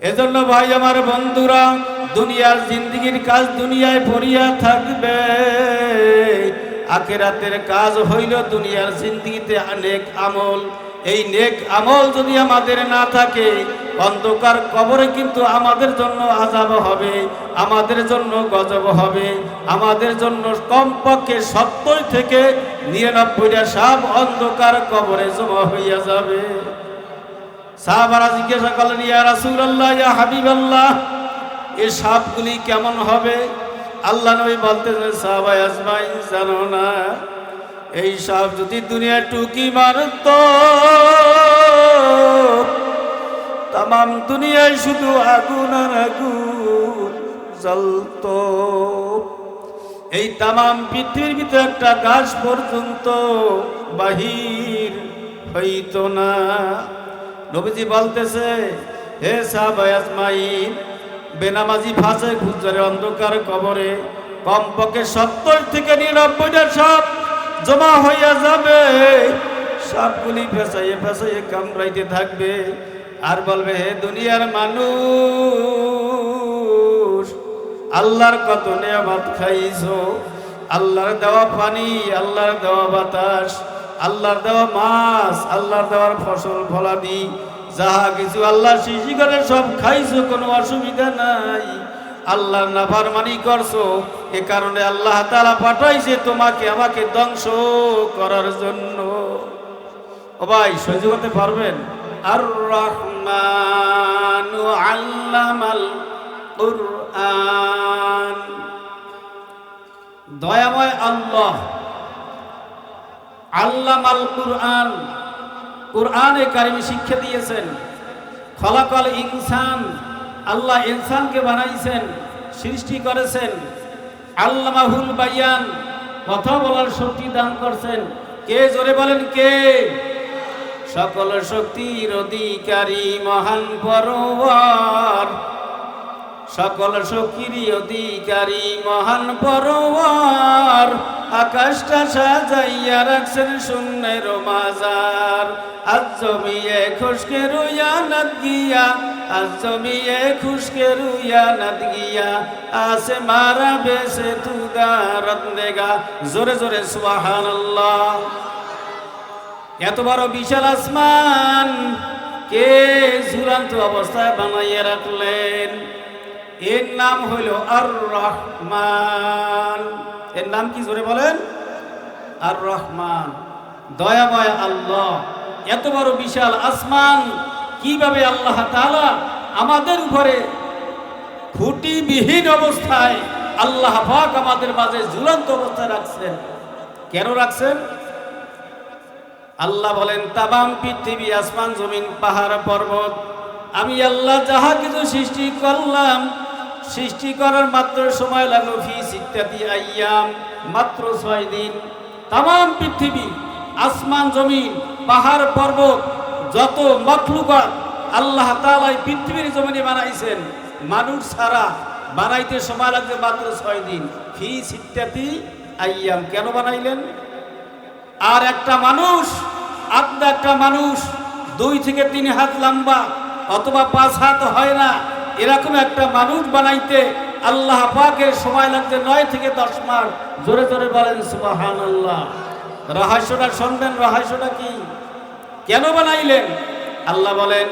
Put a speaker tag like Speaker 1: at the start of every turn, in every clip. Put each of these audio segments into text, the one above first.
Speaker 1: এজন্য ভাই আমার বন্ধুরা, দুনিয়ার জিন্দগির কাজ দুনিয়ায় পড়িয়া থাকবে। আখেরাতের কাজ হইল দুনিয়ার জিন্দগিতে অনেক আমল। এই নেক আমল যদি আমাদের না থাকে, অন্ধকার কবরে কিন্তু আমাদের জন্য আজাব হবে, আমাদের জন্য গজব হবে, আমাদের জন্য কমপক্ষে সত্তর থেকে নিরানব্বইটা সাপ অন্ধকার কবরে জমা হইয়া যাবে। সাহাবারা জিজ্ঞাসা করলেন, ইয়া রাসূলুল্লাহ, ইয়া হাবিবাল্লাহ এই সাপগুলি কেমন হবে? আল্লাহ নবী বলতেছেন সাহাবাই আজমাই জানো না, এই সাপ যদি দুনিয়া টুকি মারত তাম দুনিয়ায় শুধু আগুন আর আগুন জ্বলত। এই তামাম পৃথিবীর ভিতরে একটা গাছ পর্যন্ত বাহির হইত না। নবীজি বলতেছে, হে সাহাবাই আজমাইন বেনামাজি ফাঁসে গুজরে অন্ধকার কবরে কমপক্ষে সত্তর থেকে নিরানব্বইটা সাপ জমা হইয়া যাবে। সবগুলি ফেসাইয়ে ফেসাইয়ে কামড়াইতে থাকবে। আর বলবে, হে দুনিয়ার মানুষ, আল্লাহর কত নিয়ামত খাইছো? আল্লাহর দেওয়া পানি, আল্লাহর দেওয়া বাতাস আল্লাহর দেওয়া মাছ, আল্লাহর দেওয়ার ফসল, ফলাদি, যাহা কিছু আল্লাহ সৃষ্টি করে, সব খাইছো, কোনো অসুবিধা নাই। আল্লাহর নাফারমানি করছ, এ কারণে আল্লাহ তাআলা পাঠাইছে তোমাকে, আমাকে ধ্বংস করার জন্য। ও ভাই, সহ্য করতে পারবেন? আর রহমান আল্লামাল দয়াময় আল্লাহ। আল্লামাল কুরআন, কোরআনে কারিমে শিক্ষা দিয়েছেন, খলাকল ইনসান, আল্লাহ ইনসানকে বানাইছেন, সৃষ্টি করেছেন, আল্লামাহুল বায়ান, কথা বলার শক্তি দান করছেন। কে জোরে বলেন কে? সকল শক্তির অধিকারী মহান পরোয়ার। সকল শক্তির অধিকারী, মহান পরোয়ার। আকাশটা সাজাইয়া রাখছেন শূন্যের মাজার। আজ জমিয়ে খুশকে রুইয়া নাদ গিয়া, আজ জমিয়ে খুশকে রুইয়া নাদ গিয়া আসে মারা বেসে তুদারত নেগা জোরে জোরে সুবহানাল্লাহ। এত বড় বিশাল আসমান, কে ঝুলান্ত অবস্থায় বানাইয়া রাখলেন? এর নাম হইল আর রহমান এর নাম কি জোরে বলেন? আর রহমান দয়াময় আল্লাহ। এত বড় বিশাল আসমান, কীভাবে আল্লাহ তালা আমাদের উপরে খুঁটিবিহীন অবস্থায় আল্লাহ পাক আমাদের মাঝে ঝুলন্ত অবস্থায় রাখছেন? কেন রাখছেন? আল্লাহ বলেন তাবাম পৃথিবী, আসমান, জমিন, পাহাড়, পর্বত, আমি আল্লাহ যাহা কিছু সৃষ্টি করলাম সৃষ্টি করার মাত্র সময় লাগল ফি সিত্তাতি আইয়াম, মাত্র ছয় দিন। তাম পৃথিবী, আসমান, জমিন, পাহাড়, পর্বত, যত মখলুকাত আল্লাহ তাআলা এই পৃথিবীর জমিনে বানাইছেন, মানুষ ছাড়া বানাইতে সময় লাগবে মাত্র ছয় দিন। ফি সিত্তাতি আইয়াম কেন বানাইলেন? আর একটা মানুষ আপনা একটা মানুষ, দুই থেকে তিন হাত লম্বা, অথবা পাঁচ হাত হয় না এরকম একটা মানুষ বানাইতে আল্লাহ পাকের সময় লাগছে নয় থেকে দশ মাস। জোরে জোরে বলেন সুবাহান আল্লাহ রহস্যটা শুনবেন, রহস্যটা কি? কেন বানাইলেন? আল্লাহ বলেন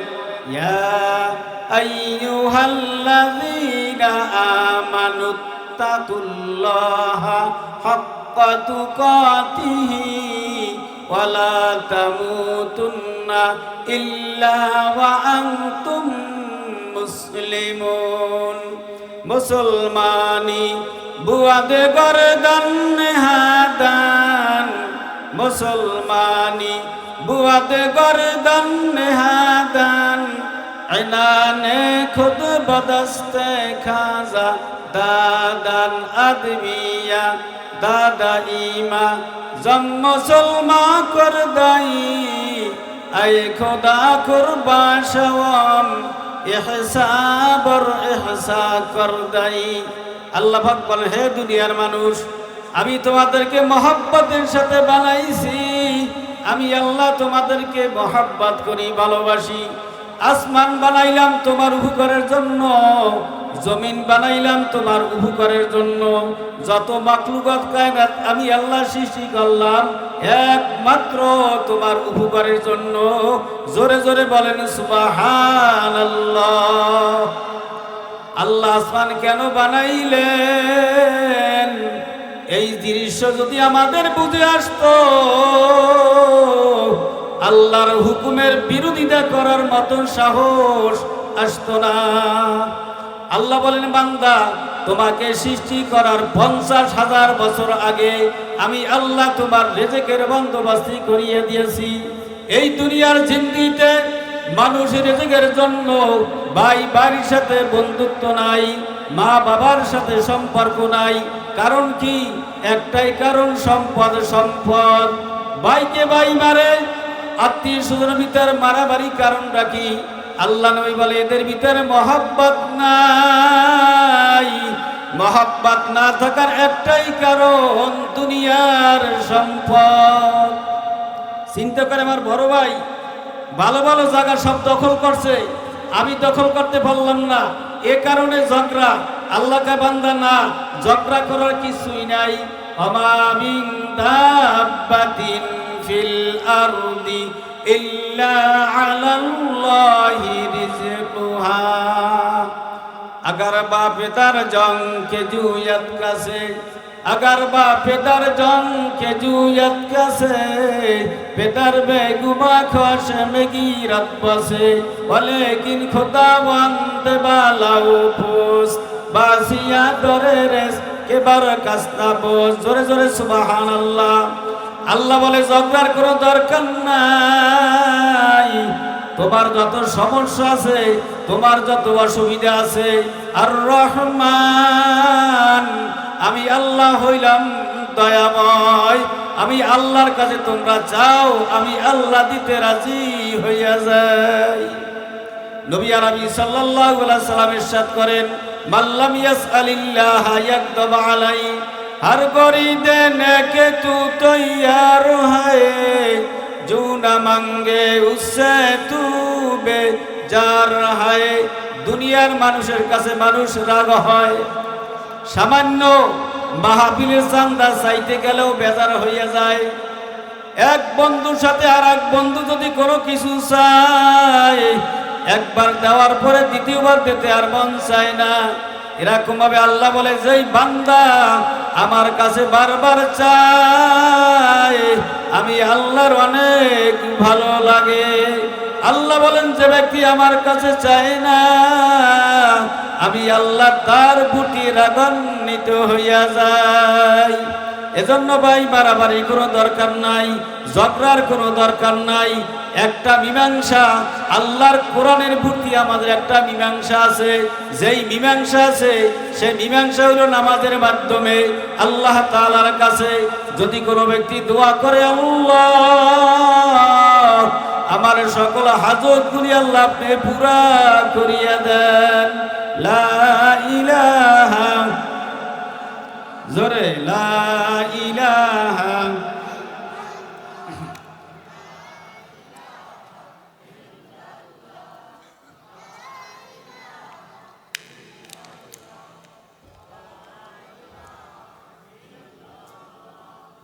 Speaker 1: ইল্লা ওয়া আনতুম মুসলিমুন। মুসলমানি বুয়াদে গরদান হাদান মুসলমানি বুয়াদে গরদান হাদান ইনানে খুদ বদস্তে খাজা, দাদান আদমিয়া, দাদা ইমা জম মুসলমা কর দাই আই খোদা কুরবা শওয়াম ইহসাবর ইহসা কর দাই। আল্লাহ পাক বলেন, হে দুনিয়ার মানুষ, আমি তোমাদেরকে মহাব্বতের সাথে বানাইছি। আমি আল্লাহ তোমাদেরকে মহাব্বত করি, ভালোবাসি। আসমান বানাইলাম তোমার উপকারের জন্য, জমিন বানাইলাম তোমার উপকারের জন্য। যত মাকলুকাত কায়নাত আমি আল্লাহ সৃষ্টি করলাম, একমাত্র তোমার উপকারের জন্য। জোরে জোরে বলেন সুবাহান আল্লাহ আসমান কেন বানাইলেন? এই দৃশ্য যদি আমাদের বুঝে আসতো আল্লাহর হুকুমের বিরোধিতা করার মতন সাহস আসতো না। আল্লাহ বলেন, বান্দা, তোমাকে সৃষ্টি করার পঞ্চাশ হাজার বছর আগে আমি আল্লাহ তোমার রেজেকের বন্দোবস্তি করিয়ে দিয়েছি। এই দুনিয়ার জিন্দিতে মানুষ রেজেকের জন্য ভাই বাড়ির সাথে বন্ধুত্ব নাই, মা বাবার সাথে সম্পর্ক নাই। কারণ কি? একটাই কারণ, সম্পদ সম্পদ। ভাইকে ভাই মারে আত্মীয় স্বজনের ভিতর মারামারি কারণটা কি? আল্লাহ নবী বলে, এদের ভিতরে মহাব্বত নাই। মহাব্বত না থাকার একটাই কারণ দুনিয়ার সম্পদ। চিন্তা করে আমার বড় ভাই, ভালো ভালো জায়গা সব দখল করছে, আমি দখল করতে পারলাম না। এ কারণে ঝগড়া। আল্লাহকে বান্দা না, ঝগড়া করার কিছুই নাই। অমামিং দাব্বাতিন في الأرض إلا على الله رزقها اگر با پدر جان کے جویت کسے اگر با پدر جان کے جویت کسے پدر بے گما خوش مگی رت بسے ولیکن خدا وند بالاو پوست باسیا دور رس کے برکس نبوز زور زور سبحان اللہ আল্লাহ বলে, ঝগড়ার কোনো দরকার নাই। তোমার যত সমস্যা আছে, তোমার যত অসুবিধা আছে, আর রহমান, আমি আল্লাহ হইলাম দয়াময়। আমি আল্লাহর কাছে তোমরা চাও, আমি আল্লাহ দিতে রাজি হইয়া যাই। নবী আরবি আলাইহি সাল্লাম ইরশাদ করেন মাল্লাম ইয়াসআলিল্লাহ ইয়াকদব আলাই। हर गोरी देने के तू तैयार है जो न मांगे उससे तू বেজার হয় দুনিয়ার মানুষের কাছে মানুষ রাগ হয় সামান্য মাহাবিলের চান্দা চাইতে গেলেও বেজার হইয়া যায় এক বন্ধুর সাথে আর এক বন্ধু যদি কোনো কিছু চায় একবার দেওয়ার পরে দ্বিতীয়বার দিতে আর মন চায় না এরকম ভাবে আল্লাহ বলে যেই বান্দা আমার কাছে বারবার চাই আমি আল্লাহর অনেক ভালো লাগে। আল্লাহ বলেন, যে ব্যক্তি আমার কাছে চাই না, আমি আল্লাহ তার বুটি রাগান্বিত হইয়া যাই। এজন্য ভাই, বাড়াবাড়ি কোনো দরকার নাই, ঝগড়ার কোনো দরকার নাই। একটা মীমাংসা, আল্লাহর কোরআনের প্রতি আমাদের একটা মীমাংসা আছে। যেই মীমাংসা আছে, সেই মীমাংসা হলো নামাজের মাধ্যমে আল্লাহ তাআলার কাছে যদি কোনো ব্যক্তি দোয়া করে, আল্লাহ, আমার সকল হাজত গুলি আল্লাহ পুরা করিয়া দেন। লা ইলাহা জোরে লা ইলাহা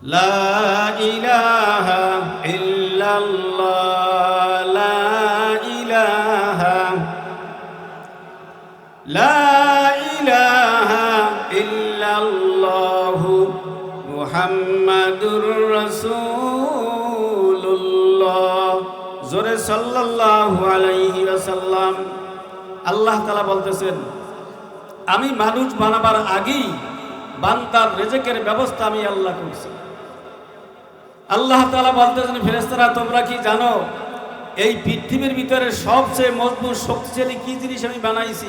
Speaker 1: لا إله إلا الله মুহাম্মাদুর রাসূলুল্লাহ। জোরে সাল্লাল্লাহু আলাইহি ওয়াসাল্লাম। আল্লাহ তাআলা বলতেছেন, আমি মানুষ বানাবার আগেই বান্দার রেজেকের ব্যবস্থা আমি আল্লাহ করছি। আল্লাহ তাআলা বলতেছেন, ফেরেশতারা, তোমরা কি জানো, এই পৃথিবীর ভিতরে সবচেয়ে মজবুত, শক্তিশালী কি জিনিস আমি বানাইছি?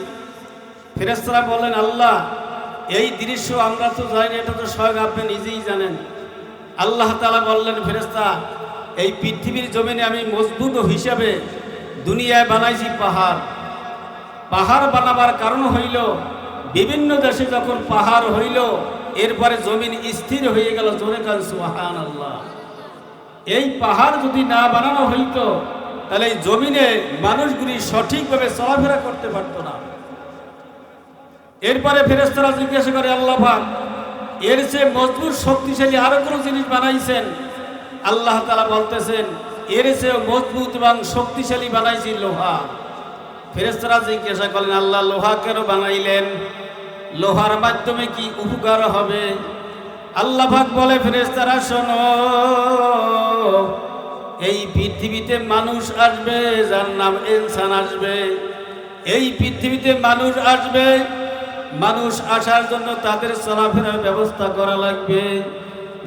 Speaker 1: ফেরেশতারা বলেন আল্লাহ এই দৃশ্য আমরা তো জানি এটা তো স্বয়ং আপনি নিজেই জানেন। আল্লাহ তালা বললেন ফেরেস্তা এই পৃথিবীর জমিনে আমি মজবুত হিসাবে দুনিয়ায় বানাইছি পাহাড়। পাহাড় বানাবার কারণ হইল, বিভিন্ন দেশে যখন পাহাড় হইল, এরপরে জমিন স্থির হয়ে গেল জোরে কাল আল্লাহ এই পাহাড় যদি না বানানো হইতো, তাহলে এই জমিনে মানুষগুলি সঠিকভাবে চলাফেরা করতে পারতো না। এরপরে ফেরেস্তারা জিজ্ঞাসা করে, আল্লাহ এর চেয়ে মজবুত, শক্তিশালী আরও কোনো জিনিস বানাইছেন? আল্লাহ তালা বলতেছেন, এর চেয়ে মজবুত এবং শক্তিশালী বানাইছি লোহা। ফেরেস্তারা জিজ্ঞাসা করলেন, আল্লাহ, লোহা কেন বানাইলেন? লোহার মাধ্যমে কি উপকার হবে? আল্লাহ পাক বলে ফেরেস্তারা শোনো, এই পৃথিবীতে মানুষ আসবে, যার নাম ইনসান আসবে। এই পৃথিবীতে মানুষ আসবে মানুষ আসার জন্য তাদের চলাফেরার ব্যবস্থা করা লাগবে।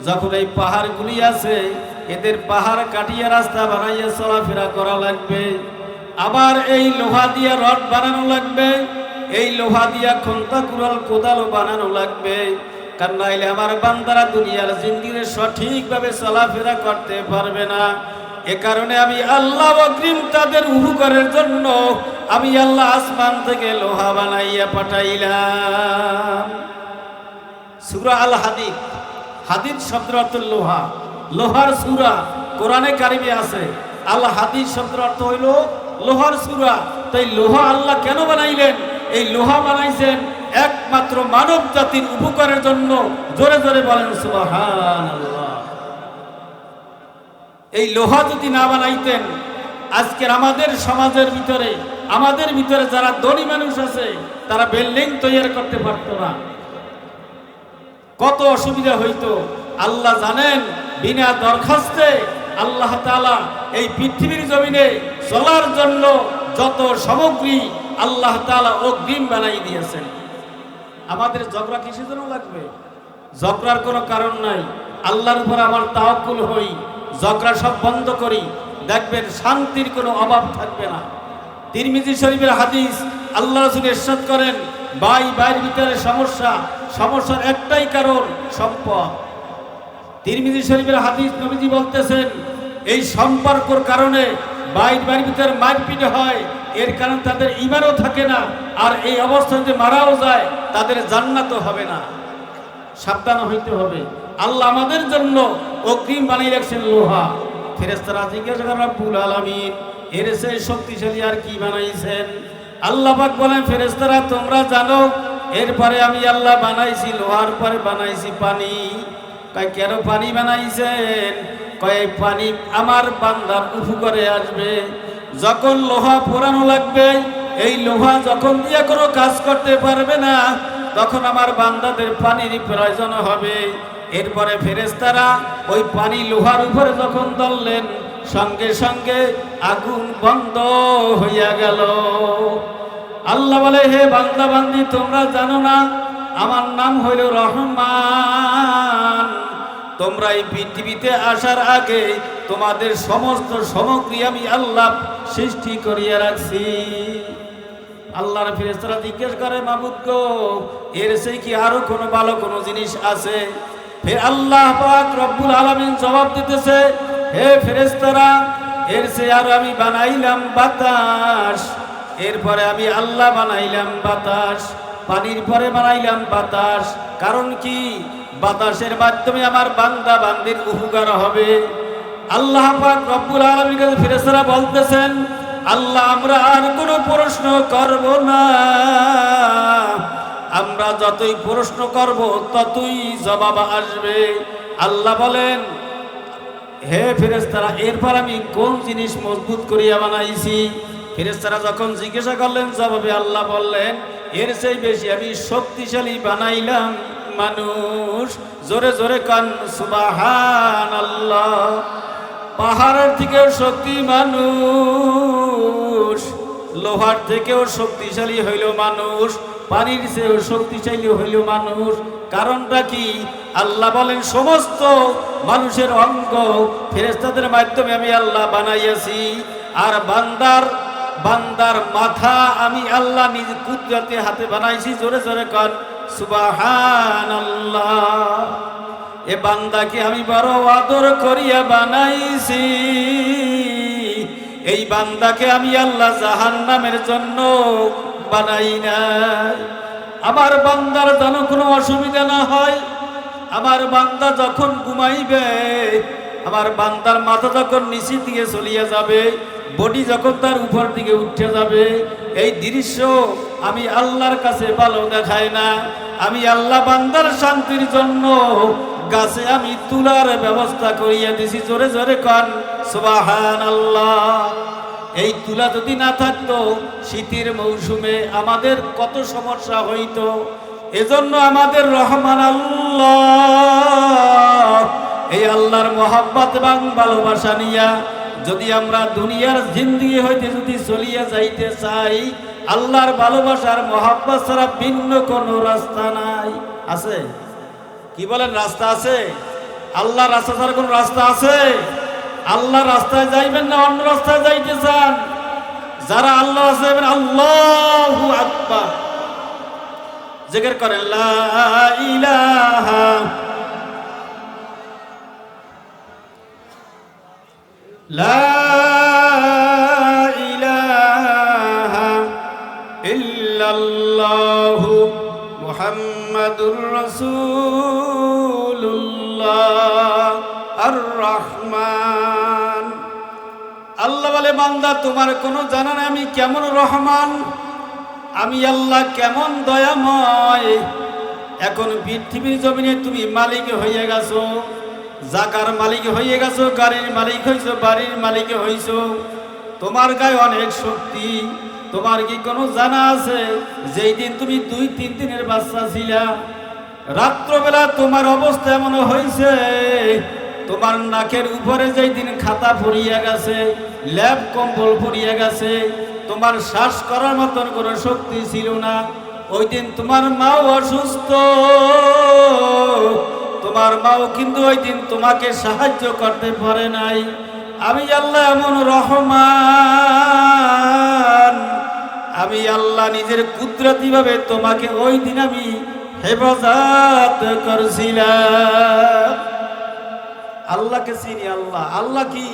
Speaker 1: যখন এই পাহাড়গুলি আছে, এদের পাহাড় কাটিয়ে রাস্তা বানাইয়া চলাফেরা করা লাগবে। আবার এই লোহা দিয়া রড বানানো লাগবে, এই লোহা দিয়া খন্তা কুড়াল কোদালও বানানো লাগবে। কারণ নাইলে আমার বান্দারা দুনিয়ার জিন্দিরে সঠিকভাবে চলাফেরা করতে পারবে না। এ কারণে আমি আল্লাহ অগ্রিম তাদের উপকারের জন্য আমি আল্লাহ আসমান থেকে লোহা বানাইয়া পাঠাইলাম। সুরা আল হাদিদ হাদিদ শব্দ লোহা। লোহার সুরা কোরআনে কারিমে আছে। আল হাদিদ শব্দের অর্থ হইল লোহার সুরা। তাই লোহা আল্লাহ কেন বানাইলেন? এই লোহা বানাইছেন একমাত্র মানব জাতির উপকারের জন্য। জোরে জোরে বলেন সুবাহান আল্লাহ এই লোহা যদি না বানাইতেন, আজকের আমাদের সমাজের ভিতরে, আমাদের ভিতরে যারা ধনী মানুষ আছে, তারা বিল্ডিং তৈরি করতে পারতো না। কত অসুবিধা হইতো। আল্লাহ জানেন, বিনা দরখাস্তে আল্লাহ তাআলা এই পৃথিবীর জমিনে চলার জন্য যত সামগ্রী আল্লাহ তাআলা অগ্রিম বানাই দিয়েছেন। আমাদের ঝগড়া কিসের জন্য লাগবে? ঝগড়ার কোনো কারণ নাই। আল্লাহর উপর আমার তাওকুল হই। ঝগড়া সব বন্ধ করি। দেখবেন শান্তির কোনো অভাব থাকবে না। তিরমিজি শরীফের হাদিস, আল্লাহ রসুল এরশাদ করেন, ভাই, ভাইয়ের ভিতরে সমস্যা, সমস্যার একটাই কারণ সম্পদ। তিরমিজি শরীফের হাদিস নবীজি বলতেছেন, এই সম্পর্কর কারণে বাইর বাড়ির ভিতরে মারপিট হয়, এর কারণ তাদের ইমানও থাকে না, আর এই অবস্থায় যদি মারাও যায়, তাদের জান্নাতও হবে না। সাবধান হইতে হবে। আল্লাহ আমাদের জন্য অগ্রিম বানিয়ে রাখছেন লোহা। ফেরেস্তারা জিজ্ঞাসা করেন রব্বুল আলামিন, এর সে শক্তিশালী আর কি বানাইছেন? আল্লাহ পাক বলেন ফেরেস্তারা তোমরা জানো, এরপরে আমি আল্লাহ বানাইছি লোহার, পরে বানাইছি পানি। কয়, কেন পানি বানাইছেন? কয়, পানি আমার বান্দার উপকারে আসবে। যখন লোহা পোড়ানো লাগবে, এই লোহা যখন দিয়ে কোনো কাজ করতে পারবে না, তখন আমার বান্দাদের পানির প্রয়োজন হবে। এরপরে ফেরেস্তারা ওই পানি লোহার উপরে যখন ধরলেন, সঙ্গে সঙ্গে আগুন বন্ধ হইয়া গেল। আল্লাহ বলে, হে বান্দা বান্দি তোমরা জানো না, আমার নাম হইল রহমান। তোমরা এই পৃথিবীতে আসার আগে তোমাদের সমস্ত সামগ্রী আমি আল্লাহ সৃষ্টি করিয়া রাখছি। আল্লাহর ফেরেস্তারা জিজ্ঞেস করে, মাবুদ এর সেই কি আরও কোনো ভালো কোনো জিনিস আছে? হে আল্লাহ পাক রব্বুল আলামিন জবাব দিতেছে, হে ফেরেস্তারা এর সে আর আমি বানাইলাম বাতাস, এরপরে আমি আল্লাহ বানাইলাম বাতাস, পানির পরে বানাইলাম বাতাস, কারণ কি? বাতাসের মাধ্যমে আমার বান্দা বান্দির উপকার হবে। আল্লাহ পাক রব্বুল আলামিন কাছে ফেরেশতারা বলতেছেন, আল্লাহ আমরা আর কোনো প্রশ্ন করব না। আমরা যতই প্রশ্ন করব, ততই জবাব আসবে। আল্লাহ বলেন, হে ফেরেস্তারা এরপর আমি কোন জিনিস মজবুত করিয়া বানাইছি? ফেরেস্তারা যখন জিজ্ঞাসা করলেন, জবাবে আল্লাহ বললেন, এর চেয়ে বেশি আমি শক্তিশালী বানাইলাম মানুষ। জোরে জোরে কান সুবাহান আল্লাহ পাহাড়ের থেকেও শক্তি মানুষ, লোহার থেকেও শক্তিশালী হইল মানুষ। পানির চেয়েও শক্তিশালী হইল মানুষ। কারণটা কি? আল্লাহ বলেন, সমস্ত মানুষের অঙ্গ ফেরেস্তাদের মাধ্যমে আমি আল্লাহ বানাইয়াছি। আর বান্দার বান্দার মাথা আমি আল্লাহ নিজ কুদরতে হাতে বানাইছি। জোরে জোরে কর সুবাহান আল্লাহ এ বান্দাকে আমি বড় আদর করিয়া বানাইছি। এই বান্দাকে আমি আল্লাহ জাহান নামের জন্য বানাই নাই। আমার বান্দার যেন কোনো অসুবিধা না হয়। আমার বান্দা যখন ঘুমাইবে, আমার বান্দার মাথা যখন নিচের দিকে চলিয়ে যাবে, বডি যখন তার উপর দিকে উঠে যাবে, এই দৃশ্য আমি আল্লাহর কাছে ভালো দেখায় না। আমি আল্লাহ বান্দার শান্তির জন্য গাছে আমি তুলার ব্যবস্থা করিয়া দিছি। জোরে জোরে কন সুবাহান আল্লাহ এই তুলা যদি না থাকতো, শীতের মৌসুমে আমাদের কত সমস্যা হইতো। এজন্য আমাদের রহমান আল্লাহ, এই আল্লাহর মোহাব্বত এবং ভালোবাসা নিয়া যদি আমরা দুনিয়ার জিন্দিগি হইতে যদি চলিয়া যাইতে চাই, আল্লাহর ভালোবাসার মহাব্বত ছাড়া ভিন্ন কোনো রাস্তা নাই। আছে? কি বলেন, রাস্তা আছে? আল্লাহ রাস্তা ছাড়া কোনো রাস্তা আছে? আল্লাহ রাস্তায় যাইবেন না, অন্য রাস্তায় যাইতে চান? যারা আল্লাহ রাস্তায় আল্লাহ আকবা জেগের করেন লাইলাহা ইল্লাল্লাহু মুহাম্মাদুর রাসূলুল্লাহ। আর বলে, বান্দা, তোমার কোনো জানা নাই, আমি কেমন রহমান? আমি আল্লাহ কেমন দয়াময়? এখন পৃথিবীর জমিনে তুমি মালিক হয়ে গেছো, জাকার মালিক হয়ে গেছো, গাড়ির মালিক হয়েছো বাড়ির মালিক হয়েছো তোমার গায়ে অনেক শক্তি, তোমার কি কোনো জানা আছে? যেই দিন তুমি দুই, তিন দিনের বাচ্চা ছিলা, রাত্রবেলা তোমার অবস্থা এমন হয়েছে তোমার নাকের উপরে যেই দিন খাতা ফুরিয়ে গেছে, ল্যাব কম্বল ফুরিয়ে গেছে, তোমার শ্বাস করার মতন কোনো শক্তি ছিল না। ওই দিন তোমার মাও অসুস্থ। তোমার মাও কিন্তু ওই দিন তোমাকে সাহায্য করতে পারে নাই। আমি আল্লাহ এমন রহমান। আমি আল্লাহ নিজের কুদরতি ভাবে তোমাকে ওই দিন আমি হেফাজত করছিলাম। আল্লাহকে চিনি, আল্লাহ। আল্লাহ কি?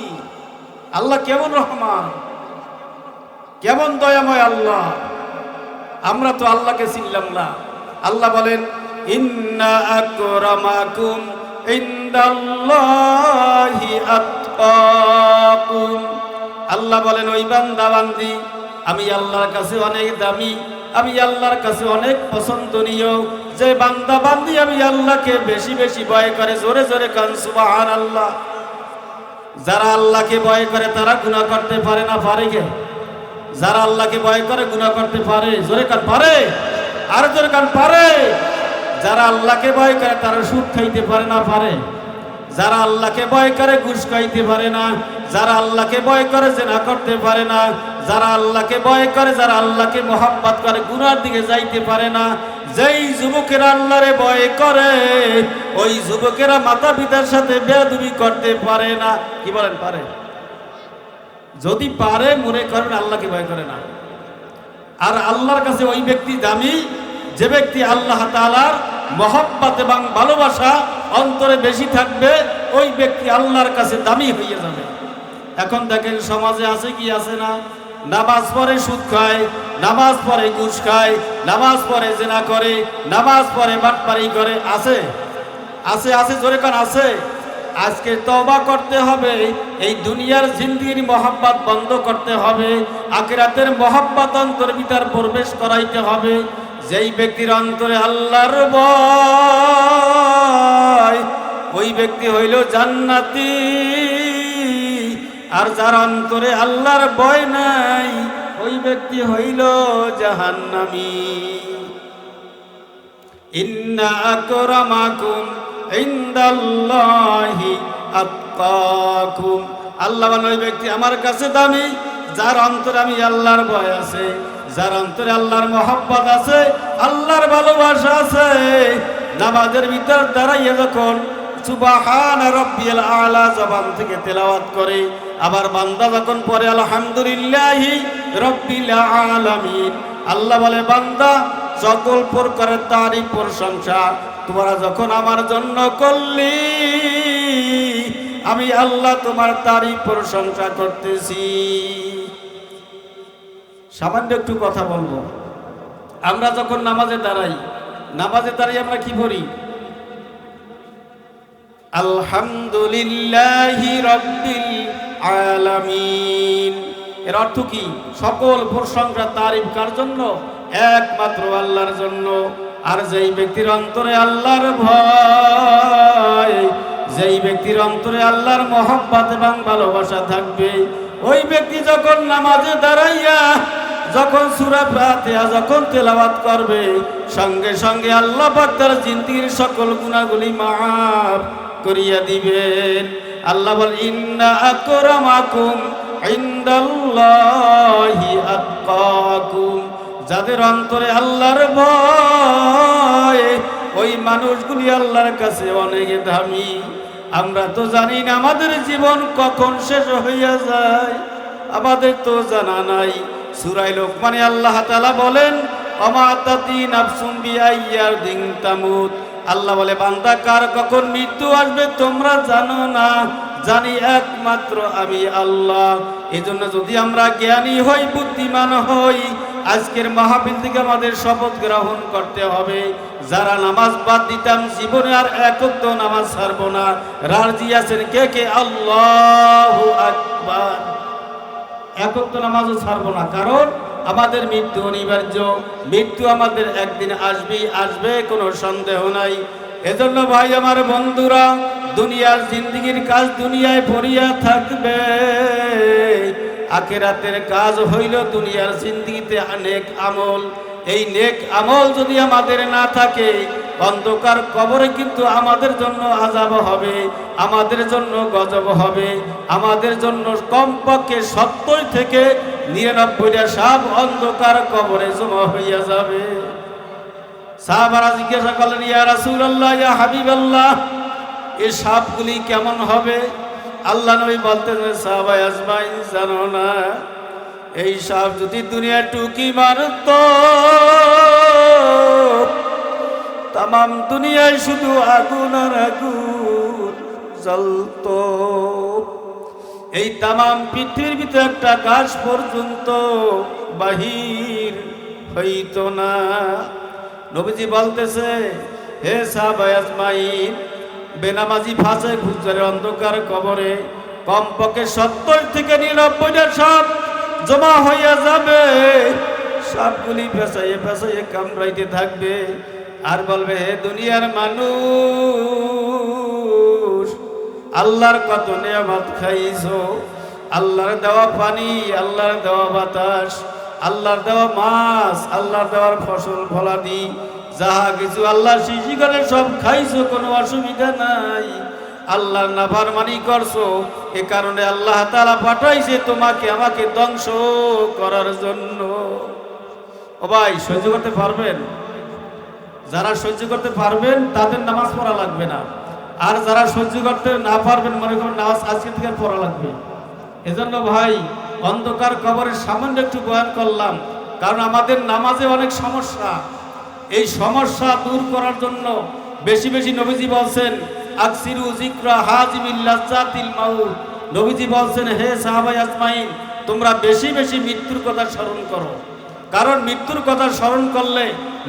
Speaker 1: আল্লাহ কেমন রহমান? কেমন দয়াময় আল্লাহ? আমরা তো আল্লাহকে চিনলাম না। আল্লাহ বলেন, ইন্না আল্লাহ বলেন, ওই বান্দা, বান্দি আমি আল্লাহর কাছে অনেক দামি, আমি আল্লাহর কাছে অনেক পছন্দনীয়। যে বান্দা বান্দি আমি আল্লাহকে বেশি বেশি ভয় করে, জোরে জোরে কান সুবহান আল্লাহ যারা আল্লাহকে ভয় করে, তারা গুনাহ করতে পারে না, পারে কে? যারা আল্লাহকে ভয় করে, গুনাহ করতে পারে। জোরে কান, পারে? আর জোরে কান, পারে? যারা আল্লাহকে ভয় করে, তারা সুদ খাইতে পারে না, পারে? যারা আল্লাহকে ভয় করে, ঘুষ খাইতে পারে না। যারা আল্লাহকে ভয় করে, জেনা করতে পারে না। যারা আল্লাহকে ভয় করে, যারা আল্লাহকে মোহাব্বত করে, গুনার দিকে যাইতে পারে না। যেই যুবকেরা আল্লাহরে ভয় করে, ওই যুবকেরা মাতা পিতার সাথে বেয়াদুবি করতে পারে না। কি বলেন, পারে? যদি পারে, মনে করেন আল্লাহকে ভয় করে না। আর আল্লাহর কাছে ওই ব্যক্তি দামি, যে ব্যক্তি আল্লাহ তালার মহব্বত এবং ভালোবাসা অন্তরে বেশি থাকবে, ওই ব্যক্তি আল্লাহর কাছে দামি হয়ে যাবে। এখন দেখেন সমাজে আছে কি আছে না? নামাজ পড়ে সুদ খায়, নামাজ পড়ে ঘুষ খায়, নামাজ পড়ে জেনা করে, নামাজ পড়ে বাটপারি করে। আছে? আছে আছে, জোরে কান, আছে? আজকে তবা করতে হবে, এই দুনিয়ার জিন্দিগির মহাব্বাত বন্ধ করতে হবে, আখিরাতের মহাব্বাত অন্তর ভিতর প্রবেশ করাইতে হবে। যেই ব্যক্তির অন্তরে আল্লাহর ওই ব্যক্তি হইল জান্নাতি। আর যার অন্তরে আল্লাহর ভয় নাই, ওই ব্যক্তি হইল জাহান্নামী। ইন্না আকরামাকুম ইনদাল্লাহি আত্তাকুম আল্লাহ ওই ব্যক্তি আমার কাছে দামি, যার অন্তরে আমি আল্লাহর ভয় আছে, যার অন্তরে আল্লাহর মহব্বত আছে, আল্লাহর ভালোবাসা আছে। নামাজের ভিতর দাঁড়াইয়া যখন সুবাহান রব্বিল আলা জবান থেকে তেলাওয়াত করে আবার বান্দা যখন পরে আলহামদুলিল্লাহি রব্বিল আলামিন। আল্লাহ বলে, বান্দা, সকল প্রকারের তারই প্রশংসা তোমরা যখন আমার জন্য করলি, আমি আল্লাহ তোমার তারই প্রশংসা করতেছি। সামান্য একটু কথা বলব। আমরা যখন নামাজে দাঁড়াই নামাজে দাঁড়াই আমরা কি করি আলহামদুলিল্লাহি রব্বিল আলামিন। এর অর্থ কি? সকল প্রশংসা তারিফ কার জন্য? একমাত্র আল্লাহর জন্য। আর যেই ব্যক্তির অন্তরে আল্লাহর ভয়, যেই ব্যক্তির অন্তরে আল্লাহর মহব্বত এবং ভালোবাসা থাকবে, ওই ব্যক্তি যখন নামাজে দাঁড়াইয়া, যখন সুরা ফাতিহা যখন তেলাওয়াত করবে, সঙ্গে সঙ্গে আল্লাহ পাক তার জিন্দির সকল গুণাগুলি মাফ করিয়া দিবেন। আল্লাহ বল, ইন্না আকরামাকুম ইনদাল্লাহি আতকাকুম। যাদের অন্তরে আল্লাহর ভয়, ওই মানুষগুলি আল্লাহর কাছে অনেক দামি। আমরা তো জানি না আমাদের জীবন কখন শেষ হইয়া যায়। আমাদের তো জানা নাই। সুরাই লোকমানে আল্লাহ তালা বলেন অমাতাতি নাফসুম বিআইয়ার দিন তামুত। আল্লাহ বলে, বান্দা, কার কখন মৃত্যু আসবে তোমরা জানো না। জানি একমাত্র আমি আল্লাহ। এজন্য যদি আমরা জ্ঞানী হই, বুদ্ধিমান হই, আজকের মাহফিল থেকে আমাদের শপথ গ্রহণ করতে হবে। যারা নামাজ বাদ দিতাম, জীবনে আর একত্র নামাজ ছাড়ব না। রাজি আছেন কে কে? আল্লাহ আকবার। একত্র নামাজও ছাড়বো না। কারণ আমাদের মৃত্যু অনিবার্য। মৃত্যু আমাদের একদিন আসবে আসবে, কোনো সন্দেহ নাই। এজন্য ভাই, আমার বন্ধুরা, দুনিয়ার জিন্দগির কাজ দুনিয়ায় পড়িয়া থাকবে। আখেরাতের কাজ হইল দুনিয়ার জিন্দগিতে অনেক আমল। এই নেক আমল যদি আমাদের না থাকে অন্ধকার কবরে কিন্তু আমাদের জন্য আজাব হবে, আমাদের জন্য গজব হবে, আমাদের জন্য কমপক্ষে সত্তর থেকে নিরানব্বইটা সাপ অন্ধকার কবরে জমা হইয়া যাবে। সাহাবারা জিজ্ঞাসা করলেন, ইয়া রাসূলুল্লাহ, ইয়া হাবিবাল্লাহ এই সাপগুলি কেমন হবে? আল্লাহ নবী বলতেন সাহাবাই আজমাইন, জানো না, এই সাপ যদি দুনিয়ার টুকি মারত তাম দুনিয়ায় শুধু আগুন আর আগুন জ্বলত। এই তামাম পৃথিবীর ভিতরে একটা গাছ পর্যন্ত বাহির হইত না। নবীজি বলতেছে, হে সাহাবাই আজমাইন, বেনামাজি ফাঁসে ঘুরে অন্ধকার কবরে কমপক্ষে সত্তর থেকে নিরানব্বইটা সাপ জমা হইয়া যাবে। সবগুলি ফেসাইয়ে ফেসাইয়ে কামড়াইতে থাকবে। আর বলবে দুনিয়ার মানুষ, আল্লাহর কত নিয়ামত খাইছো? আল্লাহর দেওয়া পানি, আল্লাহর দেওয়া বাতাস, আল্লাহর দেওয়া মাছ, আল্লাহর দেওয়ার ফসল ফলাদি, যাহা কিছু আল্লাহ সৃষ্টি করে সব খাইছো, কোনো অসুবিধা নাই। আল্লাহর নাফার মানি করছ, এ কারণে আল্লাহ তালা পাঠাইছে তোমাকে আমাকে ধ্বংস করার জন্য। ও ভাই, সহ্য করতে পারবেন? যারা সহ্য করতে পারবেন, তাদের নামাজ পড়া লাগবে না। আর যারা সহ্য করতে না পারবেন, মনে করেন নামাজ আজকে থেকে পড়া লাগবে। এজন্য ভাই, অন্ধকার কবরের সামান্য একটু বয়ান করলাম, কারণ আমাদের নামাজে অনেক সমস্যা। এই সমস্যা দূর করার জন্য বেশি বেশি নবীজি বলছেন, আকসিরু জিক্রা হাজিমিল্লাজাতিল মাউত। নবীজি বলছেন, হে সাহাবাই আজমাইন, তোমরা বেশি বেশি মৃত্যুর কথা স্মরণ করো। কারণ মৃত্যুর কথা স্মরণ করলে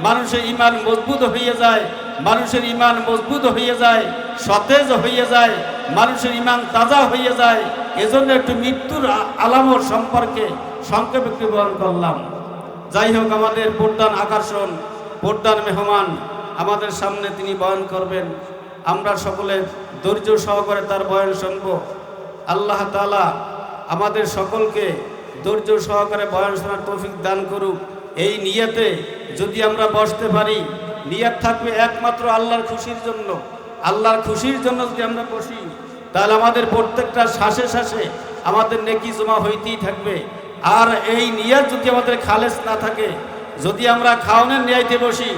Speaker 1: মানুষের ইমান মজবুত হয়ে যায়, মানুষের ইমান মজবুত হয়ে যায়, সতেজ হয়ে যায়, মানুষের ইমান তাজা হয়ে যায়। এজন্য একটু মৃত্যুর আলামত সম্পর্কে সংক্ষেপ বহন করলাম। যাই হোক, আমাদের প্রধান আকর্ষণ, প্রধান মেহমান আমাদের সামনে তিনি বয়ন করবেন। আমরা সকলে ধৈর্য সহকারে তার বয়ন শুনব। আল্লাহ তালা আমাদের সকলকে ধৈর্য সহকারে বয়ন শোনার তৌফিক দান করুক। এই নিয়াতে যদি আমরা বসতে পারি, নিয়াত থাকবে একমাত্র আল্লাহর খুশির জন্য। আল্লাহর খুশির জন্য যদি আমরা বসি, তাহলে আমাদের প্রত্যেকটা শ্বাসে শ্বাসে আমাদের নেকি জমা হইতেই থাকবে। আর এই নিয়াত যদি আমাদের খালেস না থাকে, যদি আমরা খাওয়ানোর ন্যায়তে বসি,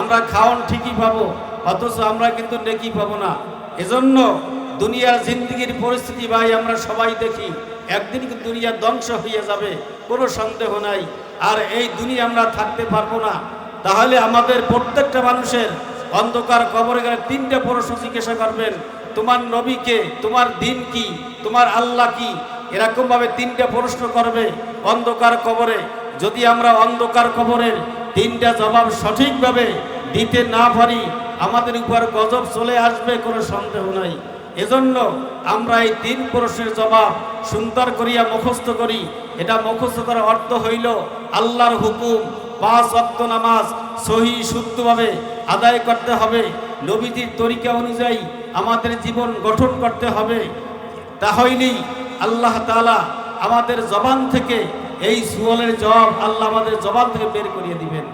Speaker 1: আমরা খাওয়ান ঠিকই পাবো, অথচ আমরা কিন্তু নেকি পাবো না। এজন্য দুনিয়ার জিন্দগির পরিস্থিতি ভাই, আমরা সবাই দেখি, একদিন দুনিয়া ধ্বংস হইয়া যাবে, কোনো সন্দেহ নাই। আর এই দুনিয়া আমরা থাকতে পারব না। তাহলে আমাদের প্রত্যেকটা মানুষের অন্ধকার কবরে গেলে তিনটা প্রশ্ন জিজ্ঞাসা করবেন, তোমার নবীকে তোমার দিন কি? তোমার আল্লাহ কি? এরকম ভাবে তিনটা প্রশ্ন করবে অন্ধকার কবরে। যদি আমরা অন্ধকার কবরের তিনটা জবাব সঠিকভাবে দিতে না পারি, আমাদের উপর গজব চলে আসবে, কোনো সন্দেহ নাই। এজন্য আমরা এই তিন প্রশ্নের জবাব সুন্দর করিয়া মুখস্থ করি। এটা মুখস্থ করার অর্থ হইল আল্লাহর হুকুম, পাঁচ অক্ত নামাজ সহি, শুদ্ধভাবে আদায় করতে হবে। নবীজির তরিকা অনুযায়ী আমাদের জীবন গঠন করতে হবে। তাহলেই আল্লাহ তাআলা আমাদের জবান থেকে এই সুয়ালের জবাব আল্লাহ আমাদের জবান থেকে বের করিয়ে দিবেন।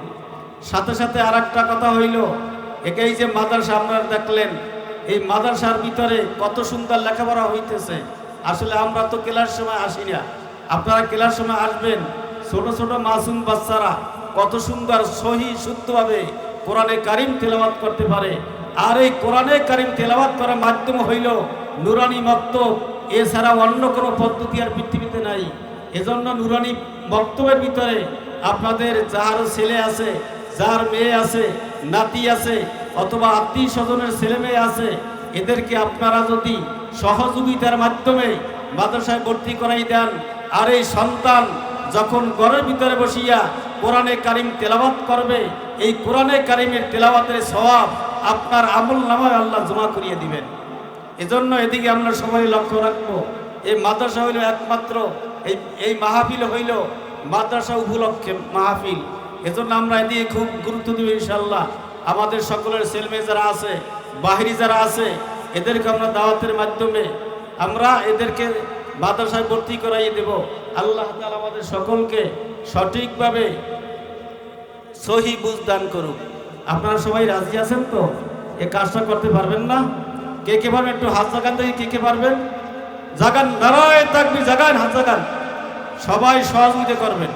Speaker 1: সাথে সাথে আর কথা হইল, একেই যে মাদ্রাসা আপনারা দেখলেন এই মাদ্রাসার ভিতরে কত সুন্দর লেখাপড়া হইতেছে। আসলে আমরা তো কেলার সময় আসি না। আপনারা কেলার সময় আসবেন। ছোট ছোট মাসুম বাচ্চারা কত সুন্দর সহি, শুদ্ধভাবে কোরআনে কারিম তেলাওয়াত করতে পারে। আর এই কোরআনে কারিম তেলাওয়াত করার মাধ্যম হইল নুরানি মক্তব। এছাড়া অন্য কোনো পদ্ধতি আর পৃথিবীতে নাই। এজন্য নুরানি বক্তব্যের ভিতরে আপনাদের যার ছেলে আছে, যার মেয়ে আছে, নাতি আছে অথবা আত্মীয় স্বজনের ছেলে মেয়ে আছে, এদেরকে আপনারা যদি সহযোগিতার মাধ্যমে মাদ্রাসায় ভর্তি করাই দেন, আর এই সন্তান যখন ঘরের ভিতরে বসিয়া কোরআনে কারিম তেলাওয়াত করবে, এই কোরআনে কারিমের তেলাওয়াতের স্বভাব আপনার আমল নামায় আল্লাহ জমা করিয়ে দিবেন। এজন্য এদিকে আমরা সবাই লক্ষ্য রাখব, এই মাদ্রাসা হইল একমাত্র, এই এই মাহফিল হইল মাদ্রাসা উপলক্ষে মাহফিল। এজন্য আমরা এদিকে খুব গুরুত্ব দিব ইনশাল্লাহ আমাদের সকলের ছেলেমেয়ে যারা আছে বাহিরি যারা আছে, এদেরকে আমরা দাওয়াতের মাধ্যমে আমরা এদেরকে মাদ্রাসায় ভর্তি করাইয়ে দেব। আল্লাহ তাআলা আমাদের সকলকে সঠিকভাবে সহি বুঝদান করুক। আপনারা সবাই রাজি আছেন তো? এ কাজটা করতে পারবেন না? কে কে পারবেন? একটু হাত জাগান দেখি কে কে পারবেন। জাগান, নারায় থাকবি জাগান, হাত জাগান। সবাই সহযোগিতা করবেন।